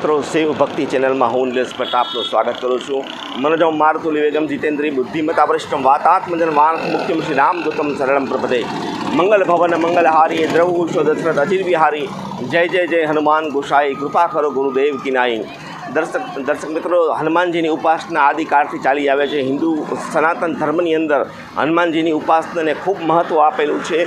મિત્રો શિવ ભક્તિ ચેનલમાં હું નિલેશ ભટ્ટ આપનું સ્વાગત કરું છું. મનોજમ મારુતુલી વેગમ જીતેન્દ્રી બુદ્ધિમતા વરિષ્ઠમ વાતાત્મજન વાણક મુખ્યમ શ્રી રામ રામદૂતમ શરણમ પ્રપદે મંગલ ભવન મંગલહારી દ્રવગુષો દશરથ અજીર વિહારી. જય જય જય, હનુમાન, ગુસાઈ, કૃપા કરો, ગુરુદેવ, કિનાઈ. દર્શક દર્શક મિત્રો, હનુમાનજીની ઉપાસના આદિકાળથી ચાલી આવે છે. હિન્દુ સનાતન ધર્મની અંદર હનુમાનજીની ઉપાસનાને ખૂબ મહત્ત્વ આપેલું છે.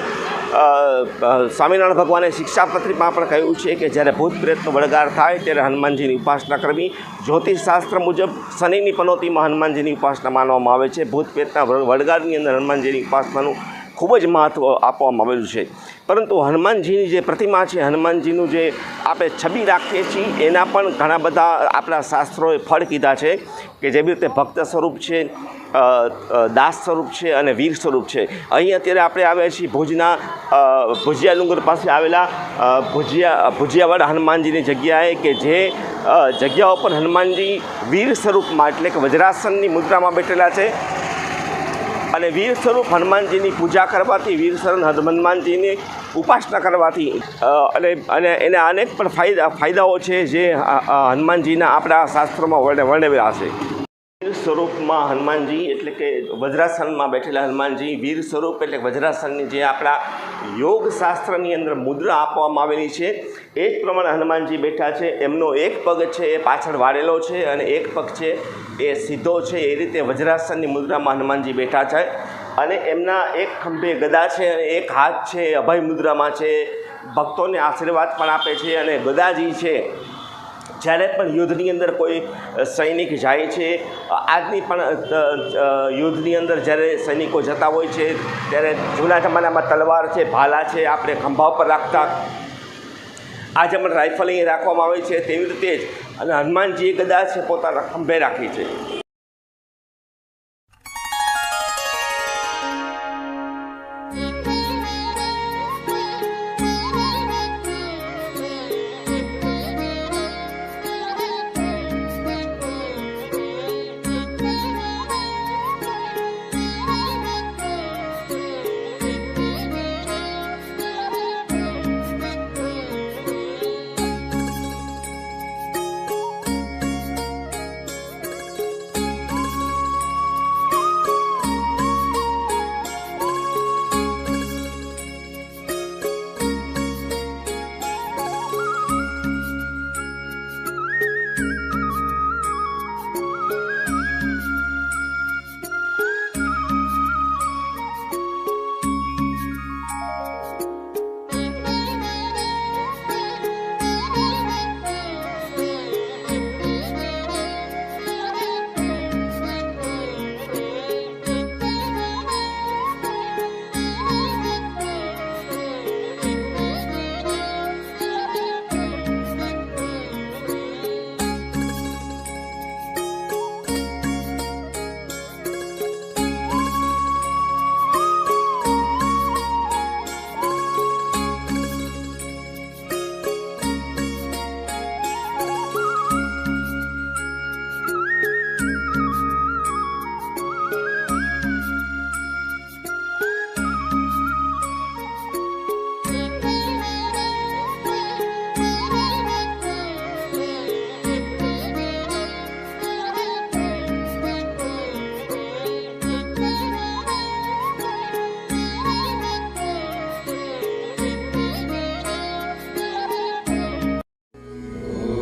સ્વામિનારાયણ ભગવાને શિક્ષાપત્રીમાં પણ કહ્યું છે કે જ્યારે ભૂત પ્રેતનો વળગાર થાય ત્યારે હનુમાનજીની ઉપાસના કરવી. જ્યોતિષશાસ્ત્ર મુજબ શનિની પનોતીમાં હનુમાનજીની ઉપાસના માનવામાં આવે છે. ભૂત પ્રેતના વળગારની અંદર હનુમાનજીની ઉપાસનાનું ખૂબ જ મહત્ત્વ આપવામાં આવેલું છે. પરંતુ હનુમાનજીની જે પ્રતિમા છે, હનુમાનજીનું જે આપણે છબી રાખીએ છીએ, એના પણ ઘણા બધા આપણા શાસ્ત્રોએ ફળ કીધા છે કે જેવી રીતે ભક્ત સ્વરૂપ છે દાસ સ્વરૂપ છે અને વીર સ્વરૂપ છે. અહીં અત્યારે આપણે આવ્યા છીએ ભુજના ભુજિયા ડુંગર પાસે આવેલા ભુજિયા, ભુજિયાવાડ હનુમાનજીની જગ્યાએ કે જે જગ્યાઓ જગ્યા ઉપર હનુમાનજી વીર સ્વરૂપમાં એટલે કે વજ્રાસનની મુદ્રામાં બેઠેલા છે. અને વીર સ્વરૂપ હનુમાનજીની પૂજા કરવાથી, વીર સ્વરૂપ હનુમાનજીની ઉપાસના કરવાથી અને અને એના અનેક પણ ફાયદા, ફાયદાઓ છે જે હનુમાનજીના આપણા શાસ્ત્રોમાં વર્ણ, વર્ણવેલા છે. સ્વરૂપમાં હનુમાનજી એટલે કે વજ્રાસનમાં બેઠેલા હનુમાનજી, વીર સ્વરૂપ એટલે વજ્રાસનની જે આપણા યોગ શાસ્ત્રની અંદર મુદ્રા આપવામાં આવેલી છે, એ જ પ્રમાણે હનુમાનજી બેઠા છે. એમનો એક પગ છે એ પાછળ વાળેલો છે અને એક પગ છે એ સીધો છે. એ રીતે વજ્રાસનની મુદ્રામાં હનુમાનજી બેઠા છે અને એમના એક ખંભે ગદા છે અને એક હાથ છે અભય મુદ્રામાં છે. ભક્તોને આશીર્વાદ પણ આપે છે અને ગદાજી છે જ્યારે પણ યુદ્ધની અંદર કોઈ સૈનિક જાય છે આજની પણ યુદ્ધની અંદર જ્યારે સૈનિકો જતા હોય છે, ત્યારે જૂના જમાનામાં તલવાર છે, ભાલા છે, આપણે ખંભા ઉપર રાખતા. આજે પણ રાઇફલ અહીં રાખવામાં આવે છે, તેવી રીતે જ. અને હનુમાનજીએ કદાચ પોતાના ખંભે રાખી છે.